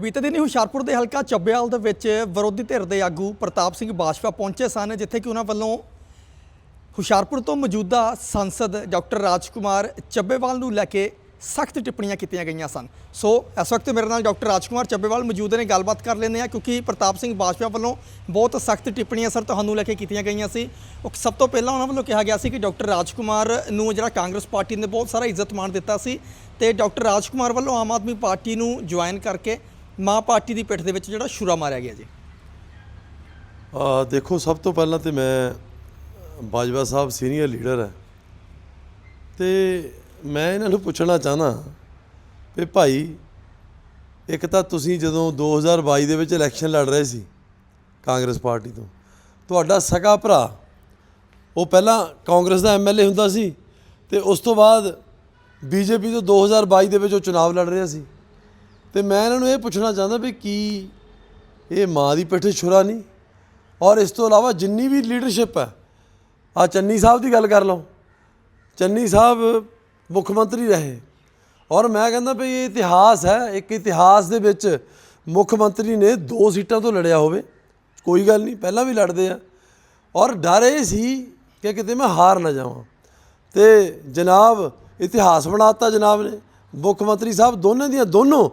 ਬੀਤੇ ਦਿਨੀ ਹੁਸ਼ਿਆਰਪੁਰ ਦੇ ਹਲਕਾ ਚੱਬੇਵਾਲ ਦੇ ਵਿੱਚ ਵਿਰੋਧੀ ਧਿਰ ਦੇ ਆਗੂ ਪ੍ਰਤਾਪ ਸਿੰਘ ਬਾਜਵਾ ਪਹੁੰਚੇ ਸਨ, ਜਿੱਥੇ ਕਿ ਉਹਨਾਂ ਵੱਲੋਂ ਹੁਸ਼ਿਆਰਪੁਰ ਤੋਂ ਮੌਜੂਦਾ ਸੰਸਦ ਡਾਕਟਰ ਰਾਜਕੁਮਾਰ ਚੱਬੇਵਾਲ ਨੂੰ ਲੈ ਕੇ ਸਖਤ ਟਿੱਪਣੀਆਂ ਕੀਤੀਆਂ ਗਈਆਂ ਸਨ। ਸੋ, ਇਸ ਵਕਤ ਮੇਰੇ ਨਾਲ ਡਾਕਟਰ ਰਾਜਕੁਮਾਰ ਚੱਬੇਵਾਲ ਮੌਜੂਦ ਨੇ, ਗੱਲਬਾਤ ਕਰ ਲੈਂਦੇ ਆ ਕਿਉਂਕਿ ਪ੍ਰਤਾਪ ਸਿੰਘ ਬਾਜਵਾ ਵੱਲੋਂ ਬਹੁਤ ਸਖਤ ਟਿੱਪਣੀਆਂ ਸਰ ਤੁਹਾਨੂੰ ਲੈ ਕੇ ਕੀਤੀਆਂ ਗਈਆਂ ਸੀ। ਉਹ ਸਭ ਤੋਂ ਪਹਿਲਾਂ ਉਹਨਾਂ ਵੱਲੋਂ ਕਿਹਾ ਗਿਆ ਸੀ ਕਿ ਡਾਕਟਰ ਰਾਜਕੁਮਾਰ ਨੂੰ ਜਿਹੜਾ ਕਾਂਗਰਸ ਪਾਰਟੀ ਨੇ ਬਹੁਤ ਸਾਰਾ ਇੱਜ਼ਤ ਮਾਣ ਦਿੱਤਾ ਸੀ ਤੇ ਡਾਕਟਰ ਰਾਜਕੁਮਾਰ ਵੱਲੋਂ ਆਮ ਆਦਮੀ ਪਾਰਟੀ ਨੂੰ ਜੁਆਇਨ ਕਰਕੇ ਮਾਂ ਪਾਰਟੀ ਦੀ ਪਿੱਠ ਦੇ ਵਿੱਚ ਜਿਹੜਾ ਛੁਰਾ ਮਾਰਿਆ ਗਿਆ ਜੀ। ਆ, ਦੇਖੋ, ਸਭ ਤੋਂ ਪਹਿਲਾਂ ਤੇ ਮੈਂ ਬਾਜਵਾ ਸਾਹਿਬ ਸੀਨੀਅਰ ਲੀਡਰ ਹੈ। ਤੇ ਮੈਂ ਇਹਨਾਂ ਨੂੰ ਪੁੱਛਣਾ ਚਾਹਨਾ ਵੀ ਭਾਈ, ਇੱਕ ਤਾਂ ਤੁਸੀਂ ਜਦੋਂ 2022 ਦੇ ਵਿੱਚ ਇਲੈਕਸ਼ਨ ਲੜ ਰਹੇ ਸੀ ਕਾਂਗਰਸ ਪਾਰਟੀ ਤੋਂ, ਤੁਹਾਡਾ ਸਗਾ ਭਰਾ, ਉਹ ਪਹਿਲਾਂ ਕਾਂਗਰਸ ਦਾ ਐਮਐਲਏ ਹੁੰਦਾ ਸੀ ਤੇ ਉਸ ਤੋਂ ਬਾਅਦ ਬੀਜੇਪੀ ਤੋਂ 2022 ਦੇ ਵਿੱਚ ਉਹ ਚੁਣਾਵ ਲੜ ਰਿਹਾ ਸੀ। ਤੇ ਮੈਂ ਇਹਨਾਂ ਨੂੰ ਇਹ ਪੁੱਛਣਾ ਚਾਹੁੰਦਾ ਵੀ ਕੀ ਇਹ ਮਾਂ ਦੀ ਪਿੱਠ ਛੁਰਾ ਨਹੀਂ? ਔਰ ਇਸ ਤੋਂ ਇਲਾਵਾ ਜਿੰਨੀ ਵੀ ਲੀਡਰਸ਼ਿਪ ਹੈ ਆ ਚੰਨੀ ਸਾਹਿਬ ਦੀ ਗੱਲ ਕਰ ਲਓ। ਚੰਨੀ ਸਾਹਿਬ ਮੁੱਖ ਮੰਤਰੀ ਰਹੇ। ਔਰ ਮੈਂ ਕਹਿੰਦਾ ਵੀ ਇਹ ਇਤਿਹਾਸ ਹੈ, ਇੱਕ ਇਤਿਹਾਸ ਦੇ ਵਿੱਚ ਮੁੱਖ ਮੰਤਰੀ ਨੇ ਦੋ ਸੀਟਾਂ ਤੋਂ ਲੜਿਆ ਹੋਵੇ, ਕੋਈ ਗੱਲ ਨਹੀਂ, ਪਹਿਲਾਂ ਵੀ ਲੜਦੇ ਆ। ਔਰ ਡਰ ਇਹ ਸੀ ਕਿ ਕਿਤੇ ਮੈਂ ਹਾਰ ਨਾ ਜਾਵਾਂ। ਤੇ ਜਨਾਬ ਇਤਿਹਾਸ ਬਣਾਤਾ ਜਨਾਬ ਨੇ। ਮੁੱਖ ਮੰਤਰੀ ਸਾਹਿਬ ਦੋਨਾਂ ਦੀਆਂ ਦੋਨੋਂ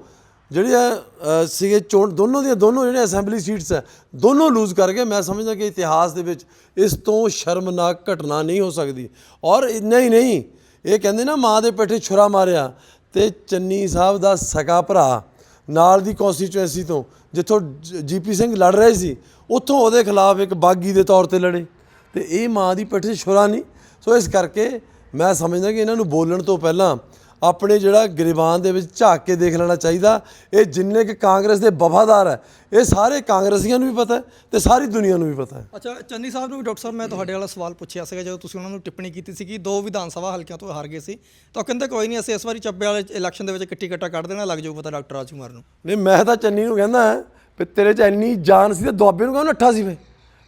ਜਿਹੜੀਆਂ ਸੀਗੇ ਚੋਣ, ਦੋਨੋਂ ਦੀਆਂ ਦੋਨੋਂ ਜਿਹੜੀਆਂ ਅਸੈਂਬਲੀ ਸੀਟਸ ਹੈ, ਦੋਨੋਂ ਲੂਜ਼ ਕਰਕੇ ਮੈਂ ਸਮਝਦਾ ਕਿ ਇਤਿਹਾਸ ਦੇ ਵਿੱਚ ਇਸ ਤੋਂ ਸ਼ਰਮਨਾਕ ਘਟਨਾ ਨਹੀਂ ਹੋ ਸਕਦੀ। ਔਰ ਇੰਨਾ ਹੀ ਨਹੀਂ, ਇਹ ਕਹਿੰਦੇ ਨਾ ਮਾਂ ਦੇ ਪੇਟੇ ਛੁਰਾ ਮਾਰਿਆ ਤੇ ਚੰਨੀ ਸਾਹਿਬ ਦਾ ਸਕਾ ਭਰਾ ਨਾਲ ਦੀ ਕਨਸਟੀਚੁਐਂਸੀ ਤੋਂ ਜਿੱਥੋਂ ਜੀਪੀ ਸਿੰਘ ਲੜ ਰਹੇ ਸੀ, ਉੱਥੋਂ ਉਹਦੇ ਖਿਲਾਫ ਇੱਕ ਬਾਗੀ ਦੇ ਤੌਰ ਤੇ ਲੜੇ। ਤੇ ਇਹ ਮਾਂ ਦੀ ਪਿੱਠ ਛੁਰਾ ਨਹੀਂ। ਸੋ ਇਸ ਕਰਕੇ ਮੈਂ ਸਮਝਦਾ ਕਿ ਇਹਨਾਂ ਨੂੰ ਬੋਲਣ ਤੋਂ ਪਹਿਲਾਂ ਆਪਣੇ ਜਿਹੜਾ ਗਰੀਬਾਨ ਦੇ ਵਿੱਚ ਝਾਕ ਕੇ ਦੇਖ ਲੈਣਾ ਚਾਹੀਦਾ। ਇਹ ਜਿੰਨੇ ਕਿ ਕਾਂਗਰਸ ਦੇ ਵਫਾਦਾਰ ਹੈ ਇਹ ਸਾਰੇ ਕਾਂਗਰਸੀਆਂ ਨੂੰ ਵੀ ਪਤਾ ਹੈ ਤੇ ਸਾਰੀ ਦੁਨੀਆ ਨੂੰ ਵੀ ਪਤਾ ਹੈ। ਅੱਛਾ ਚੰਨੀ ਸਾਹਿਬ ਨੂੰ ਵੀ ਡਾਕਟਰ ਸਾਹਿਬ ਮੈਂ ਤੁਹਾਡੇ ਵਾਲਾ ਸਵਾਲ ਪੁੱਛਿਆ ਸੀਗਾ ਜਦੋਂ ਤੁਸੀਂ ਉਹਨਾਂ ਨੂੰ ਟਿੱਪਣੀ ਕੀਤੀ ਸੀ ਕਿ ਦੋ ਵਿਧਾਨ ਸਭਾ ਹਲਕਿਆਂ ਤੋਂ ਹਾਰ ਗਏ ਸੀ। ਤਾਂ ਉਹ ਕਹਿੰਦੇ ਕੋਈ ਨਹੀਂ ਅਸੀਂ ਇਸ ਵਾਰੀ ਚੱਬੇ ਵਾਲੇ ਇਲੈਕਸ਼ਨ ਦੇ ਵਿੱਚ ਇਕੱਠੀ ਕੱਟਾ ਕੱਢ ਦੇਣਾ ਲੱਗ ਜਾਊ ਪਤਾ ਡਾਕਟਰ ਰਾਜਕੁਮਾਰ ਨੂੰ। ਨਹੀਂ ਮੈਂ ਤਾਂ ਚੰਨੀ ਨੂੰ ਕਹਿੰਦਾ ਵੀ ਤੇਰੇ 'ਚ ਇੰਨੀ ਜਾਨ ਸੀ ਤੇ ਦੁਆਬੇ ਨੂੰ ਕਹਿੰਦਾ ਨੱਠਾ ਸੀ ਫੇ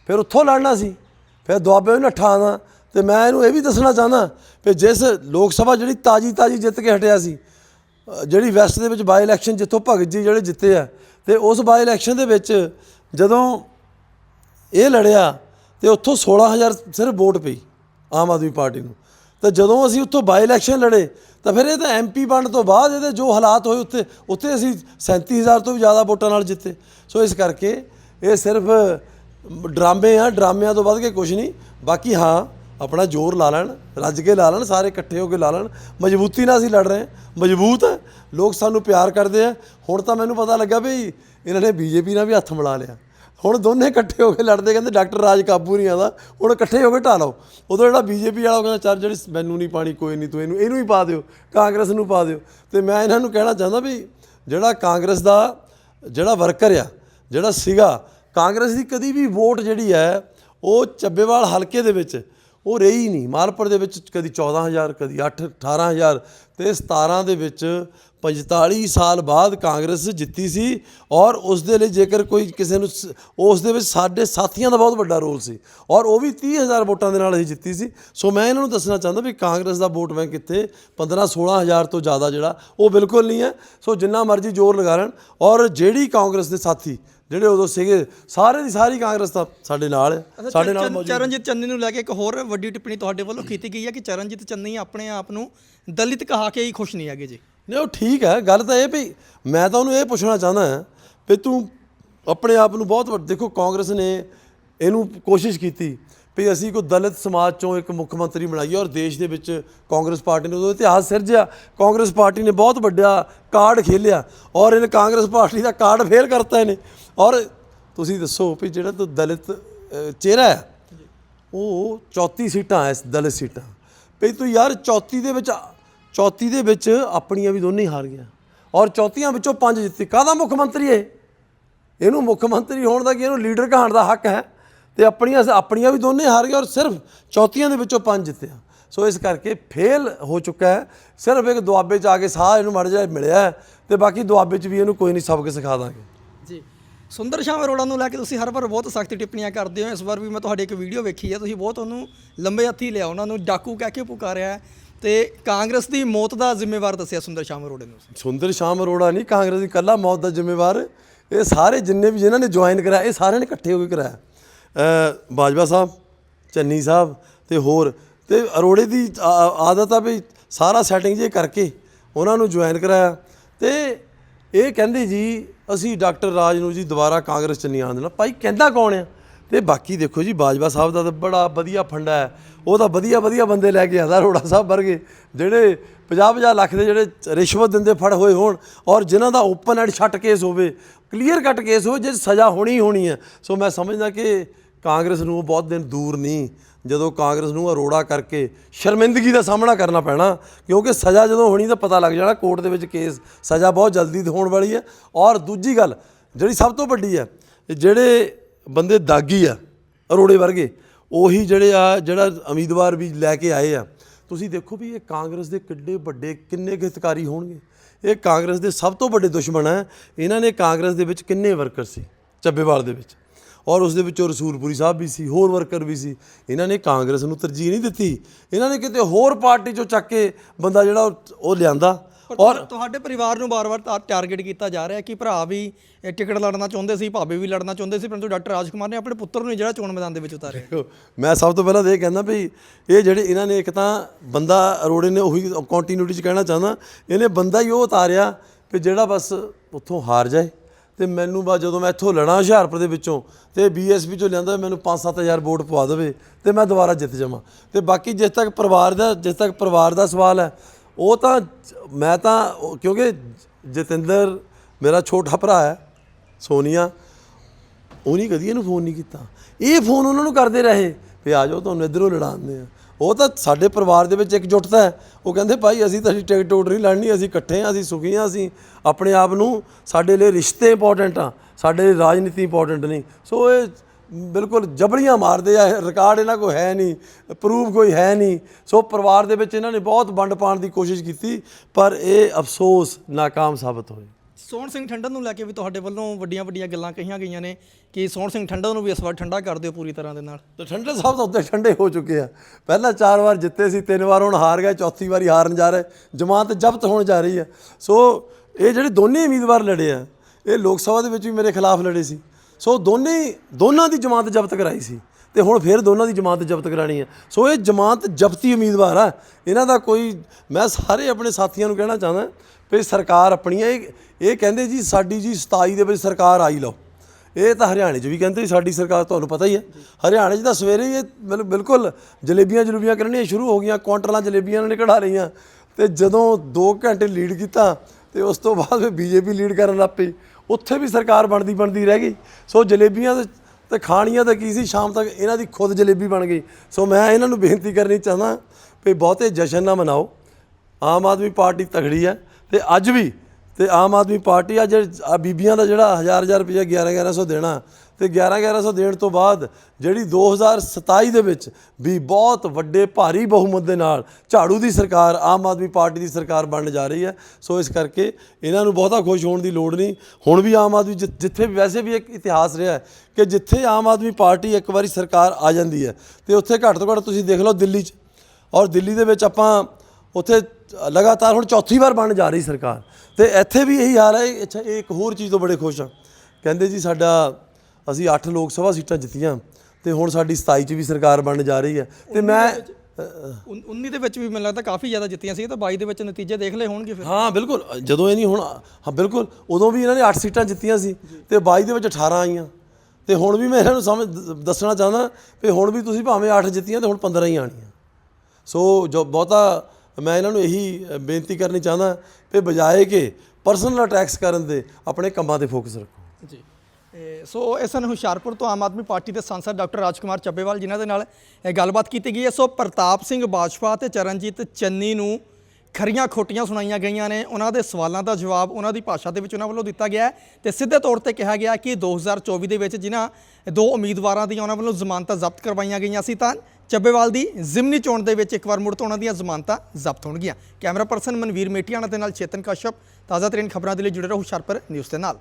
ਫਿਰ ਉੱਥੋਂ ਲੜਨਾ ਸੀ। ਫਿਰ ਦੁਆਬੇ ਨੂੰ ਨੱਠਾ ਆਣਾ ਤੇ ਮੈਂ ਇਹਨੂੰ ਇਹ ਵੀ ਦੱਸਣਾ ਚਾਹੁੰਦਾ ਕਿ ਜਿਸ ਲੋਕ ਸਭਾ ਜਿਹੜੀ ਤਾਜੀ ਤਾਜੀ ਜਿੱਤ ਕੇ ਹਟਿਆ ਸੀ ਜਿਹੜੀ ਵੈਸਟ ਦੇ ਵਿੱਚ ਬਾਈ ਇਲੈਕਸ਼ਨ ਜਿੱਥੋਂ ਭਗਤ ਜੀ ਜਿਹੜੇ ਜਿੱਤੇ ਆ, ਤੇ ਉਸ ਬਾਈ ਇਲੈਕਸ਼ਨ ਦੇ ਵਿੱਚ ਜਦੋਂ ਇਹ ਲੜਿਆ ਤੇ ਉੱਥੋਂ 16000 ਸਿਰਫ ਵੋਟ ਪਈ ਆਮ ਆਦਮੀ ਪਾਰਟੀ ਨੂੰ। ਤੇ ਜਦੋਂ ਅਸੀਂ ਉੱਥੋਂ ਬਾਈ ਇਲੈਕਸ਼ਨ ਲੜੇ, ਤਾਂ ਫਿਰ ਇਹ ਤਾਂ ਐਮਪੀ ਬਣਨ ਤੋਂ ਬਾਅਦ ਇਹਦੇ ਜੋ ਹਾਲਾਤ ਹੋਏ ਉੱਥੇ ਉੱਥੇ ਅਸੀਂ 37000 ਤੋਂ ਵੀ ਜ਼ਿਆਦਾ ਵੋਟਾਂ ਨਾਲ ਜਿੱਤੇ। ਸੋ ਇਸ ਕਰਕੇ ਇਹ ਸਿਰਫ ਡਰਾਮੇ ਆ, ਡਰਾਮਿਆਂ ਤੋਂ ਵੱਧ ਕੇ ਕੁਝ ਨਹੀਂ, ਬਾਕੀ ਹਾਂ ਆਪਣਾ ਜ਼ੋਰ ਲਾ ਲੈਣ, ਰੱਜ ਕੇ ਲਾ ਲੈਣ, ਸਾਰੇ ਇਕੱਠੇ ਹੋ ਕੇ ਲਾ ਲੈਣ। ਮਜ਼ਬੂਤੀ ਨਾਲ ਅਸੀਂ ਲੜ ਰਹੇ ਹਾਂ। ਮਜ਼ਬੂਤ ਹੈ। ਲੋਕ ਸਾਨੂੰ ਪਿਆਰ ਕਰਦੇ ਆ। ਹੁਣ ਤਾਂ ਮੈਨੂੰ ਪਤਾ ਲੱਗਾ ਵੀ ਇਹਨਾਂ ਨੇ ਬੀਜੇਪੀ ਨਾਲ ਵੀ ਹੱਥ ਮਿਲਾ ਲਿਆ। ਹੁਣ ਦੋਨੇ ਇਕੱਠੇ ਹੋ ਕੇ ਲੜਦੇ, ਕਹਿੰਦੇ ਡਾਕਟਰ ਰਾਜ ਕਾਬੂ ਨਹੀਂ ਆਉਂਦਾ। ਹੁਣ ਇਕੱਠੇ ਹੋ ਕੇ ਢਾ ਲਓ। ਉਦੋਂ ਜਿਹੜਾ ਬੀਜੇਪੀ ਵਾਲਾ ਉਹ ਕਹਿੰਦਾ, ਚੱਲ ਜਿਹੜੀ ਮੈਨੂੰ ਨਹੀਂ ਪਾਣੀ, ਕੋਈ ਨਹੀਂ, ਤੂੰ ਇਹਨੂੰ ਇਹਨੂੰ ਹੀ ਪਾ ਦਿਓ। ਕਾਂਗਰਸ ਨੂੰ ਪਾ ਦਿਓ। ਤੇ ਮੈਂ ਇਹਨਾਂ ਨੂੰ ਕਹਿਣਾ ਚਾਹੁੰਦਾ ਵੀ ਜਿਹੜਾ ਕਾਂਗਰਸ ਦਾ ਜਿਹੜਾ ਵਰਕਰ ਆ, ਜਿਹੜਾ ਸੀਗਾ, ਕਾਂਗਰਸ ਦੀ ਕਦੀ ਵੀ ਵੋਟ ਜਿਹੜੀ ਹੈ, ਉਹ ਚੱਬੇਵਾਲ ਹਲਕੇ ਦੇ ਵਿੱਚ ਉਹ ਰਹੀ ਨਹੀਂ। ਮਾਲਪੁਰ ਦੇ ਵਿੱਚ ਕਦੀ 14000 ਕਦੀ 8 18000 ਤੇ 17 ਦੇ ਵਿੱਚ 45 ਸਾਲ ਬਾਅਦ ਕਾਂਗਰਸ ਜਿੱਤੀ ਸੀ ਔਰ ਉਸ ਦੇ ਲਈ ਜੇਕਰ ਕੋਈ ਕਿਸੇ ਨੂੰ ਉਸ ਦੇ ਵਿੱਚ ਸਾਡੇ ਸਾਥੀਆਂ ਦਾ ਬਹੁਤ ਵੱਡਾ ਰੋਲ ਸੀ ਔਰ ਉਹ ਵੀ 30000 ਵੋਟਾਂ ਦੇ ਨਾਲ ਅਸੀਂ ਜਿੱਤੀ ਸੀ। ਸੋ ਮੈਂ ਇਹਨਾਂ ਨੂੰ ਦੱਸਣਾ ਚਾਹੁੰਦਾ ਵੀ ਕਾਂਗਰਸ ਦਾ ਵੋਟ ਬੈਂਕ ਕਿੱਥੇ 15 16000 ਤੋਂ ਜ਼ਿਆਦਾ ਜਿਹੜਾ ਉਹ ਬਿਲਕੁਲ ਨਹੀਂ ਹੈ। ਸੋ ਜਿੰਨਾ ਮਰਜ਼ੀ ਜ਼ੋਰ ਲਗਾ ਲੈਣ ਔਰ ਜਿਹੜੀ ਕਾਂਗਰਸ ਦੇ ਸਾਥੀ ਜਿਹੜੇ ਉਦੋਂ ਸੀਗੇ ਸਾਰੇ ਦੀ ਸਾਰੀ ਕਾਂਗਰਸ ਤਾਂ ਸਾਡੇ ਨਾਲ ਸਾਡੇ ਨਾਲ ਮੌਜੂਦ ਚਰਨਜੀਤ ਚੰਨੀ ਨੂੰ ਲੈ ਕੇ ਇੱਕ ਹੋਰ ਵੱਡੀ ਟਿੱਪਣੀ ਤੁਹਾਡੇ ਵੱਲੋਂ ਕੀਤੀ ਗਈ ਹੈ ਕਿ ਚਰਨਜੀਤ ਚੰਨੀ ਆਪਣੇ ਆਪ ਨੂੰ ਦਲਿਤ ਕਹਾ ਕੇ ਹੀ ਖੁਸ਼ ਨਹੀਂ ਹੈਗੇ ਜੀ। ਨਹੀਂ, ਉਹ ਠੀਕ ਹੈ, ਗੱਲ ਤਾਂ ਇਹ ਵੀ ਮੈਂ ਤਾਂ ਉਹਨੂੰ ਇਹ ਪੁੱਛਣਾ ਚਾਹੁੰਦਾ ਵੀ ਤੂੰ ਆਪਣੇ ਆਪ ਨੂੰ ਬਹੁਤ ਵੱਡ, ਦੇਖੋ ਕਾਂਗਰਸ ਨੇ ਇਹਨੂੰ ਕੋਸ਼ਿਸ਼ ਕੀਤੀ ਵੀ ਅਸੀਂ ਕੋਈ ਦਲਿਤ ਸਮਾਜ ਚੋਂ ਇੱਕ ਮੁੱਖ ਮੰਤਰੀ ਬਣਾਈਏ ਔਰ ਦੇਸ਼ ਦੇ ਵਿੱਚ ਕਾਂਗਰਸ ਪਾਰਟੀ ਨੇ ਉਦੋਂ ਇਤਿਹਾਸ ਸਿਰਜਿਆ। ਕਾਂਗਰਸ ਪਾਰਟੀ ਨੇ ਬਹੁਤ ਵੱਡਾ ਕਾਰਡ ਖੇਲਿਆ ਔਰ ਇਹਨੇ ਕਾਂਗਰਸ ਪਾਰਟੀ ਦਾ ਕਾਰਡ ਫੇਲ ਕਰਤਾ ਇਹਨੇ। ਔਰ ਤੁਸੀਂ ਦੱਸੋ ਵੀ ਜਿਹੜਾ ਤੂੰ ਦਲਿਤ ਚਿਹਰਾ ਹੈ, ਉਹ 34 ਸੀਟਾਂ ਐ ਦਲਿਤ ਸੀਟਾਂ। ਵੀ ਤੂੰ ਯਾਰ 34 ਦੇ ਵਿੱਚ 34 ਦੇ ਵਿੱਚ ਆਪਣੀਆਂ ਵੀ ਦੋਨੇ ਹਾਰ ਗਿਆ ਔਰ 34 ਵਿੱਚੋਂ ਪੰਜ ਜਿੱਤੀ। ਕਾਹਦਾ ਮੁੱਖ ਮੰਤਰੀ ਇਹ? ਇਹਨੂੰ ਮੁੱਖ ਮੰਤਰੀ ਹੋਣ ਦਾ ਕਿ? ਇਹਨੂੰ ਲੀਡਰ ਕਹਾਣ ਦਾ ਹੱਕ ਹੈ। ਤੇ ਆਪਣੀਆਂ ਆਪਣੀਆਂ ਵੀ ਦੋਨੇ ਹਾਰ ਗਏ ਔਰ ਸਿਰਫ 34 ਦੇ ਵਿੱਚੋਂ ਪੰਜ ਜਿੱਤਿਆ। ਸੋ ਇਸ ਕਰਕੇ ਫੇਲ ਹੋ ਚੁੱਕਾ ਹੈ। ਸਿਰਫ ਇੱਕ ਦੁਆਬੇ ਚ ਆ ਕੇ ਸਾਹ ਇਹਨੂੰ ਮੜ ਜਾ ਮਿਲਿਆ ਹੈ। ਤੇ ਬਾਕੀ ਦੁਆਬੇ ਚ ਵੀ ਇਹਨੂੰ ਕੋਈ ਨਹੀਂ ਸਬਕ ਸਿਖਾ ਦਾਂਗੇ। ਜੀ। ਸੁੰਦਰ ਸ਼ਾਮ ਅਰੋੜਾ ਨੂੰ ਲੈ ਕੇ ਤੁਸੀਂ ਹਰ ਵਾਰ ਬਹੁਤ ਸਖਤ ਟਿੱਪਣੀਆਂ ਕਰਦੇ ਹੋ। ਇਸ ਵਾਰ ਵੀ ਮੈਂ ਤੁਹਾਡੀ ਇੱਕ ਵੀਡੀਓ ਵੇਖੀ ਹੈ। ਤੁਸੀਂ ਬਹੁਤ ਉਹਨੂੰ ਲੰਬੇ ਹੱਥੀ ਲਿਆ ਉਹਨਾਂ ਨੂੰ ਡਾਕੂ ਕਹਿ ਕੇ ਪੁਕਾਰਿਆ ਤੇ ਕਾਂਗਰਸ ਦੀ ਮੌਤ ਦਾ ਜ਼ਿੰਮੇਵਾਰ ਦੱਸਿਆ ਸੁੰਦਰ ਸ਼ਾਮ ਅਰੋੜੇ ਨੂੰ ਸੁੰਦਰ ਸ਼ਾਮ ਅਰੋੜਾ ਨਹੀਂ, ਕਾਂਗਰਸ ਦੀ ਕੱਲਾ ਮੌਤ ਦਾ ਜ਼ਿੰਮੇਵਾਰ। ਇਹ ਸਾਰੇ ਜਿੰਨੇ ਵੀ ਜਿਨ੍ਹਾਂ ਨੇ ਜੁਆਇਨ ਕਰਾਇਆ, ਇਹ ਸਾਰਿਆਂ ਨੇ ਇਕੱਠੇ ਹੋ ਕੇ ਕਰਾਇਆ। ਬਾਜਵਾ ਸਾਹਿਬ, ਚੰਨੀ ਸਾਹਿਬ ਤੇ ਹੋਰ। ਤੇ ਅਰੋੜੇ ਦੀ ਆਦਤ ਆ ਵੀ ਸਾਰਾ ਸੈਟਿੰਗ ਜੇ ਕਰਕੇ ਉਹਨਾਂ ਨੂੰ ਜੁਆਇਨ ਕਰਾਇਆ। ਤੇ ਇਹ ਕਹਿੰਦੇ ਜੀ, ਅਸੀਂ ਡਾਕਟਰ ਰਾਜ ਨੂੰ ਜੀ ਦੁਬਾਰਾ ਕਾਂਗਰਸ ਚ ਨਹੀਂ ਆਉਣ ਦੇਣਾ। ਭਾਈ ਕਹਿੰਦਾ ਕੌਣ ਆ? ਤੇ ਬਾਕੀ ਦੇਖੋ ਜੀ, ਬਾਜਵਾ ਸਾਹਿਬ ਦਾ ਤਾਂ ਬੜਾ ਵਧੀਆ ਫੰਡਾ ਹੈ। ਉਹ ਤਾਂ ਵਧੀਆ ਵਧੀਆ ਬੰਦੇ ਲੈ ਕੇ ਆਉਂਦਾ ਅਰੋੜਾ ਸਾਹਿਬ ਵਰਗੇ। ਜਿਹੜੇ 50-50 ਲੱਖ ਦੇ ਜਿਹੜੇ ਰਿਸ਼ਵਤ ਦਿੰਦੇ ਫੜ ਹੋਏ ਹੋਣ ਔਰ ਜਿਨ੍ਹਾਂ ਦਾ ਓਪਨ ਐਂਡ ਸ਼ੱਟ ਕੇਸ ਹੋਵੇ ਕਲੀਅਰ ਕੱਟ ਕੇਸ ਹੋਵੇ, ਜੇ ਸਜ਼ਾ ਹੋਣੀ ਹੋਣੀ ਹੈ। ਸੋ ਮੈਂ ਸਮਝਦਾ ਕਿ ਕਾਂਗਰਸ ਨੂੰ ਬਹੁਤ ਦਿਨ ਦੂਰ ਨਹੀਂ, ਜਦੋਂ ਕਾਂਗਰਸ ਨੂੰ ਅਰੋੜਾ ਕਰਕੇ ਸ਼ਰਮਿੰਦਗੀ ਦਾ ਸਾਹਮਣਾ ਕਰਨਾ ਪੈਣਾ, ਕਿਉਂਕਿ ਸਜ਼ਾ ਜਦੋਂ ਹੋਣੀ ਤਾਂ ਪਤਾ ਲੱਗ ਜਾਣਾ ਕੋਰਟ ਦੇ ਵਿੱਚ ਕੇਸ। ਸਜ਼ਾ ਬਹੁਤ ਜਲਦੀ ਹੋਣ ਵਾਲੀ ਹੈ। ਔਰ ਦੂਜੀ ਗੱਲ, ਜਿਹੜੀ ਸਭ ਤੋਂ ਵੱਡੀ ਹੈ, ਜਿਹੜੇ ਬੰਦੇ ਦਾਗੀ ਆ, ਅਰੋੜੇ ਵਰਗੇ। ਉਹੀ ਜਿਹੜੇ ਆ, ਜਿਹੜਾ ਉਮੀਦਵਾਰ ਵੀ ਲੈ ਕੇ ਆਏ ਆ। ਤੁਸੀਂ ਦੇਖੋ ਵੀ ਇਹ ਕਾਂਗਰਸ ਦੇ ਕਿੱਡੇ ਵੱਡੇ, ਕਿੰਨੇ ਕੁ ਹਿਤਕਾਰੀ ਹੋਣਗੇ। ਇਹ ਕਾਂਗਰਸ ਦੇ ਸਭ ਤੋਂ ਵੱਡੇ ਦੁਸ਼ਮਣ ਹੈ ਇਹਨਾਂ ਨੇ ਕਾਂਗਰਸ ਦੇ ਵਿੱਚ ਕਿੰਨੇ ਵਰਕਰ ਸੀ? ਚੱਬੇਵਾਲ ਦੇ ਵਿੱਚ। ਔਰ ਉਸ ਦੇ ਵਿੱਚੋਂ ਰਸੂਲਪੁਰੀ ਸਾਹਿਬ ਵੀ ਸੀ, ਹੋਰ ਵਰਕਰ ਵੀ ਸੀ। ਇਹਨਾਂ ਨੇ ਕਾਂਗਰਸ ਨੂੰ ਤਰਜੀਹ ਨਹੀਂ ਦਿੱਤੀ। ਇਹਨਾਂ ਨੇ ਕਿਤੇ ਹੋਰ ਪਾਰਟੀ ਚੋਂ ਚੱਕ ਕੇ ਬੰਦਾ ਜਿਹੜਾ ਉਹ ਲਿਆਂਦਾ। ਔਰ ਤੁਹਾਡੇ ਪਰਿਵਾਰ ਨੂੰ ਬਾਰ-ਬਾਰ ਟਾਰਗੇਟ ਕੀਤਾ ਜਾ ਰਿਹਾ ਕਿ ਭਰਾ ਵੀ ਟਿਕਟ ਲੜਨਾ ਚਾਹੁੰਦੇ ਸੀ ਭਾਬੀ ਵੀ ਲੜਨਾ ਚਾਹੁੰਦੇ ਸੀ ਪਰੰਤੂ ਡਾਕਟਰ ਰਾਜਕੁਮਾਰ ਨੇ ਆਪਣੇ ਪੁੱਤਰ ਨੂੰ ਹੀ ਜਿਹੜਾ ਚੋਣ ਮੈਦਾਨ ਦੇ ਵਿੱਚ ਉਤਾਰਿਆ। ਮੈਂ ਸਭ ਤੋਂ ਪਹਿਲਾਂ ਇਹ ਕਹਿੰਦਾ ਵੀ ਇਹ ਜਿਹੜੇ ਇਹਨਾਂ ਨੇ ਇੱਕ ਤਾਂ ਬੰਦਾ ਅਰੋੜੇ ਨੇ ਉਹੀ ਕੰਟੀਨਿਊਟੀ ਚ ਕਹਿਣਾ ਚਾਹੁੰਦਾ ਇਹਨੇ ਬੰਦਾ ਹੀ ਉਹ ਉਤਾਰਿਆ ਕਿ ਜਿਹੜਾ ਬਸ ਉੱਥੋਂ ਹਾਰ ਜਾਏ। ਤੇ ਮੈਨੂੰ ਬਾ ਜਦੋਂ ਮੈਂ ਇੱਥੋਂ ਲੜਾਂ ਹੁਸ਼ਿਆਰਪੁਰ ਦੇ ਵਿੱਚੋਂ ਤੇ ਬੀਐਸਪੀ ਚੋਂ ਲਿਆਂਦਾ ਮੈਨੂੰ 5-7000 ਵੋਟ ਪਵਾ ਦੇਵੇ ਤੇ ਮੈਂ ਦੁਬਾਰਾ ਜਿੱਤ ਜਾਵਾਂ। ਤੇ ਬਾਕੀ ਜਿਸ ਤੱਕ ਪਰਿਵਾਰ ਦਾ ਜਿਸ ਤੱਕ ਪਰਿਵਾਰ ਦਾ ਸਵਾਲ ਹੈ ਉਹ ਤਾਂ, ਮੈਂ ਤਾਂ ਕਿਉਂਕਿ ਜਤਿੰਦਰ ਮੇਰਾ ਛੋਟਾ ਭਰਾ ਹੈ, ਸੋਨੀਆ, ਉਹਨੇ ਕਦੀ ਇਹਨੂੰ ਫੋਨ ਨਹੀਂ ਕੀਤਾ। ਇਹ ਫੋਨ ਉਹਨਾਂ ਨੂੰ ਕਰਦੇ ਰਹੇ, ਵੀ ਆ ਜਾਓ, ਤੁਹਾਨੂੰ ਇਧਰੋਂ ਲੜਾਉਂਦੇ ਆ। ਉਹ ਤਾਂ ਸਾਡੇ ਪਰਿਵਾਰ ਦੇ ਵਿੱਚ ਇਕਜੁੱਟਤਾ ਹੈ। ਉਹ ਕਹਿੰਦੇ, ਭਾਈ, ਅਸੀਂ ਤਾਂ ਅਸੀਂ ਟਿਕਟ ਟੋਟ ਨਹੀਂ ਲੜਨੀ ਅਸੀਂ ਇਕੱਠੇ ਆ ਅਸੀਂ ਸੁਖੀ ਆ ਅਸੀਂ ਆਪਣੇ ਆਪ ਨੂੰ ਸਾਡੇ ਲਈ ਰਿਸ਼ਤੇ ਇੰਪੋਰਟੈਂਟ ਆ, ਸਾਡੇ ਲਈ ਰਾਜਨੀਤੀ ਇੰਪੋਰਟੈਂਟ ਨਹੀਂ। ਸੋ ਇਹ ਬਿਲਕੁਲ ਜਬੜੀਆਂ ਮਾਰਦੇ ਆ ਰਿਕਾਰਡ ਇਹਨਾਂ ਕੋਲ ਹੈ ਨਹੀਂ ਪ੍ਰੂਫ ਕੋਈ ਹੈ ਨਹੀਂ। ਸੋ ਪਰਿਵਾਰ ਦੇ ਵਿੱਚ ਇਹਨਾਂ ਨੇ ਬਹੁਤ ਵੰਡ ਪਾਉਣ ਦੀ ਕੋਸ਼ਿਸ਼ ਕੀਤੀ ਪਰ ਇਹ ਅਫਸੋਸ ਨਾਕਾਮ ਸਾਬਤ ਹੋਏ। ਸੋਹਣ ਸਿੰਘ ਠੰਡਨ ਨੂੰ ਲੈ ਕੇ ਵੀ ਤੁਹਾਡੇ ਵੱਲੋਂ ਵੱਡੀਆਂ ਵੱਡੀਆਂ ਗੱਲਾਂ ਕਹੀਆਂ ਗਈਆਂ ਨੇ ਕਿ ਸੋਹਣ ਸਿੰਘ ਠੰਡਨ ਨੂੰ ਵੀ ਇਸ ਵਾਰ ਠੰਡਾ ਕਰ ਦਿਓ ਪੂਰੀ ਤਰ੍ਹਾਂ ਦੇ ਨਾਲ। ਤੇ ਠੰਡੇ ਸਾਹਿਬ ਤਾਂ ਉੱਤੇ ਠੰਡੇ ਹੋ ਚੁੱਕੇ ਆ। ਪਹਿਲਾਂ ਚਾਰ ਵਾਰ ਜਿੱਤੇ ਸੀ ਤਿੰਨ ਵਾਰ ਹੁਣ ਹਾਰ ਗਏ ਚੌਥੀ ਵਾਰੀ ਹਾਰਨ ਜਾ ਰਹੇ ਜਮਾਤ ਜ਼ਬਤ ਹੋਣ ਜਾ ਰਹੀ ਹੈ ਸੋ ਇਹ ਜਿਹੜੇ ਦੋਨੇ ਉਮੀਦਵਾਰ ਲੜੇ ਆ ਇਹ ਲੋਕ ਸਭਾ ਦੇ ਵਿੱਚ ਵੀ ਮੇਰੇ ਖਿਲਾਫ ਲੜੇ ਸੀ। ਸੋ ਦੋਨੇ ਦੋਨਾਂ ਦੀ ਜਮਾਤ ਜ਼ਬਤ ਕਰਾਈ ਸੀ ਤੇ ਹੁਣ ਫਿਰ ਦੋਨਾਂ ਦੀ ਜਮਾਤ ਜ਼ਬਤ ਕਰਾਣੀ ਹੈ। ਸੋ ਇਹ ਜਮਾਤ ਜ਼ਬਤੀ ਉਮੀਦਵਾਰ ਆ। ਇਹਨਾਂ ਦਾ ਕੋਈ ਮੈਂ ਸਾਰੇ ਆਪਣੇ ਸਾਥੀਆਂ ਨੂੰ ਕਹਿਣਾ ਚਾਹੁੰਦਾ ਵੀ ਸਰਕਾਰ ਆਪਣੀ ਹੈ। ਇਹ ਇਹ ਕਹਿੰਦੇ ਜੀ, ਸਾਡੀ ਜੀ 27 ਦੇ ਵਿੱਚ ਸਰਕਾਰ ਆਈ ਲਓ। ਇਹ ਤਾਂ ਹਰਿਆਣੇ 'ਚ ਵੀ ਕਹਿੰਦੇ ਸਾਡੀ ਸਰਕਾਰ ਤੁਹਾਨੂੰ ਪਤਾ ਹੀ ਹੈ। ਹਰਿਆਣੇ 'ਚ ਤਾਂ ਸਵੇਰੇ ਹੀ ਇਹ ਬਿਲ- ਬਿਲਕੁਲ ਜਲੇਬੀਆਂ ਜਲੂਬੀਆਂ ਕਰਨੀਆਂ ਸ਼ੁਰੂ ਹੋ ਗਈਆਂ, ਕੁਆਂਟਲਾਂ ਜਲੇਬੀਆਂ ਉਹਨਾਂ ਨੇ ਕਢਾ ਲਈਆਂ। ਤੇ ਜਦੋਂ 2 ਘੰਟੇ ਲੀਡ ਕੀਤਾ ਤੇ ਉਸ ਤੋਂ ਬਾਅਦ ਫਿਰ ਬੀਜੇਪੀ ਲੀਡ ਕਰਨ ਲੱਗ ਪਈ। ਉੱਥੇ ਵੀ ਸਰਕਾਰ ਬਣਦੀ ਬਣਦੀ ਰਹਿ ਗਈ। ਸੋ ਜਲੇਬੀਆਂ ਤੇ- ਖਾਣੀਆਂ ਤਾਂ ਕੀ ਸੀ? ਸ਼ਾਮ ਤੱਕ ਇਹਨਾਂ ਦੀ ਖੁਦ ਜਲੇਬੀ ਬਣ ਗਈ। ਸੋ ਮੈਂ ਇਹਨਾਂ ਨੂੰ ਬੇਨਤੀ ਕਰਨੀ ਚਾਹੁੰਦਾ ਵੀ ਬਹੁਤੇ ਜਸ਼ਨ ਨਾ ਮਨਾਓ। ਆਮ ਆਦਮੀ ਪਾਰਟੀ ਤਗੜੀ ਹੈ ਤੇ ਅੱਜ ਵੀ ਤੇ ਆਮ ਆਦਮੀ ਪਾਰਟੀ ਅੱਜ ਆ ਬੀਬੀਆਂ ਦਾ ਜਿਹੜਾ ਹਜ਼ਾਰ ਹਜ਼ਾਰ ਰੁਪਏ 11 1100 ਦੇਣਾ। ਤੇ 11 1100 ਦੇਣ ਤੋਂ ਬਾਅਦ ਜਿਹੜੀ 2027 ਦੇ ਵਿੱਚ ਵੀ ਬਹੁਤ ਵੱਡੇ ਭਾਰੀ ਬਹੁਮਤ ਦੇ ਨਾਲ ਝਾੜੂ ਦੀ ਸਰਕਾਰ, ਆਮ ਆਦਮੀ ਪਾਰਟੀ ਦੀ ਸਰਕਾਰ ਬਣਨ ਜਾ ਰਹੀ ਹੈ। ਸੋ ਇਸ ਕਰਕੇ ਇਹਨਾਂ ਨੂੰ ਬਹੁਤਾ ਖੁਸ਼ ਹੋਣ ਦੀ ਲੋੜ ਨਹੀਂ। ਹੁਣ ਵੀ ਆਮ ਆਦਮੀ ਜਿ- ਜਿੱਥੇ ਵੈਸੇ ਵੀ ਇੱਕ ਇਤਿਹਾਸ ਰਿਹਾ ਹੈ ਕਿ ਜਿੱਥੇ ਆਮ ਆਦਮੀ ਪਾਰਟੀ ਇੱਕ ਵਾਰੀ ਸਰਕਾਰ ਆ ਜਾਂਦੀ ਹੈ ਤੇ ਉੱਥੇ ਘੱਟ ਤੋਂ ਘੱਟ ਤੁਸੀਂ ਦੇਖ ਲਓ ਦਿੱਲੀ 'ਚ। ਔਰ ਦਿੱਲੀ ਦੇ ਵਿੱਚ ਆਪਾਂ ਉੱਥੇ ਲਗਾਤਾਰ ਹੁਣ ਚੌਥੀ ਵਾਰ ਬਣ ਜਾ ਰਹੀ ਸਰਕਾਰ। ਤੇ ਇੱਥੇ ਵੀ ਇਹੀ ਹਾਲ ਹੈ। ਅੱਛਾ, ਇਹ ਇੱਕ ਹੋਰ ਚੀਜ਼ ਤੋਂ ਬੜੇ ਖੁਸ਼ ਹਾਂ। ਕਹਿੰਦੇ ਜੀ ਸਾਡਾ ਅਸੀਂ 8 ਲੋਕ ਸਭਾ ਸੀਟਾਂ ਜਿੱਤੀਆਂ ਤੇ ਹੁਣ ਸਾਡੀ 27 ਚ ਵੀ ਸਰਕਾਰ ਬਣਨ ਜਾ ਰਹੀ ਹੈ। ਤੇ ਮੈਂ ਅ, 19 ਦੇ ਵਿੱਚ ਵੀ ਮੈਨੂੰ ਲੱਗਦਾ ਕਾਫੀ ਜ਼ਿਆਦਾ ਜਿੱਤੀਆਂ ਸੀ ਤਾਂ 22 ਦੇ ਵਿੱਚ ਨਤੀਜੇ ਦੇਖ ਲਏ ਹੋਣਗੇ ਫਿਰ। ਹਾਂ ਬਿਲਕੁਲ। ਜਦੋਂ ਇਹ ਨਹੀਂ ਹੁਣ ਹਾਂ ਬਿਲਕੁਲ। ਉਦੋਂ ਵੀ ਇਹਨਾਂ ਨੇ 8 ਸੀਟਾਂ ਜਿੱਤੀਆਂ ਸੀ ਤੇ 22 ਦੇ ਵਿੱਚ 18 ਆਈਆਂ। ਤੇ ਹੁਣ ਵੀ ਮੈਂ ਇਹਨਾਂ ਨੂੰ ਸਮਝ ਦੱਸਣਾ ਚਾਹੁੰਦਾ ਵੀ ਹੁਣ ਵੀ ਤੁਸੀਂ ਭਾਵੇਂ 8 ਜਿੱਤੀਆਂ ਤੇ ਹੁਣ 15 ਹੀ ਆਣੀਆਂ ਸੋ ਜੋ ਬਹੁਤਾ ਮੈਂ ਇਹਨਾਂ ਨੂੰ ਇਹੀ ਬੇਨਤੀ ਕਰਨੀ ਚਾਹੁੰਦਾ ਵੀ ਬਜਾਏ ਕਿ ਪਰਸਨਲ ਅਟੈਕਸ ਕਰਨ ਦੇ ਆਪਣੇ ਕੰਮਾਂ ਤੇ ਫੋਕਸ ਰੱਖੋ। ਜੀ। ਸੋ ਇਸ ਹਨ ਹੁਸ਼ਿਆਰਪੁਰ ਤੋਂ ਆਮ ਆਦਮੀ ਪਾਰਟੀ ਦੇ ਸੰਸਦ ਡਾਕਟਰ ਰਾਜਕੁਮਾਰ ਚੱਬੇਵਾਲ ਜਿਨ੍ਹਾਂ ਦੇ ਨਾਲ ਗੱਲਬਾਤ ਕੀਤੀ ਗਈ ਹੈ। ਸੋ ਪ੍ਰਤਾਪ ਸਿੰਘ ਬਾਜਵਾ ਤੇ ਚਰਨਜੀਤ ਚੰਨੀ ਨੂੰ ਖਰੀਆਂ ਖੋਟੀਆਂ ਸੁਣਾਈਆਂ ਗਈਆਂ ਨੇ। ਉਹਨਾਂ ਦੇ ਸਵਾਲਾਂ ਦਾ ਜਵਾਬ ਉਹਨਾਂ ਦੀ ਭਾਸ਼ਾ ਦੇ ਵਿੱਚ ਉਹਨਾਂ ਵੱਲੋਂ ਦਿੱਤਾ ਗਿਆ ਹੈ ਤੇ ਸਿੱਧੇ ਤੌਰ ਤੇ ਕਿਹਾ ਗਿਆ ਕਿ 2024 ਦੇ ਵਿੱਚ ਜਿਨ੍ਹਾਂ ਦੋ ਉਮੀਦਵਾਰਾਂ ਦੀਆਂ ਉਹਨਾਂ ਵੱਲੋਂ ਜ਼ਮਾਨਤਾਂ ਜ਼ਬਤ ਕਰਵਾਈਆਂ ਗਈਆਂ ਸੀ ਤਾਂ ਚੱਬੇਵਾਲ ਦੀ ਜ਼ਿਮਨੀ ਚੋਣ ਦੇ ਵਿੱਚ ਇੱਕ ਵਾਰ ਮੁੜ ਤੋਂ ਉਹਨਾਂ ਦੀਆਂ ਜ਼ਮਾਨਤਾਂ ਜ਼ਬਤ ਹੋਣਗੀਆਂ। ਕੈਮਰਾ ਪਰਸਨ ਮਨਵੀਰ ਮੇਟੀਆਣਾ ਦੇ ਨਾਲ ਚੇਤਨ ਕਸ਼ਪ ਤਾਜ਼ਾ ਤਰੀਨ ਖਬਰਾਂ ਦੇ ਲਈ ਜੁੜੇ ਰਹੋ ਹੁਸ਼ਿਆਰਪੁਰ ਨਿਊਜ਼ ਦੇ ਨਾਲ।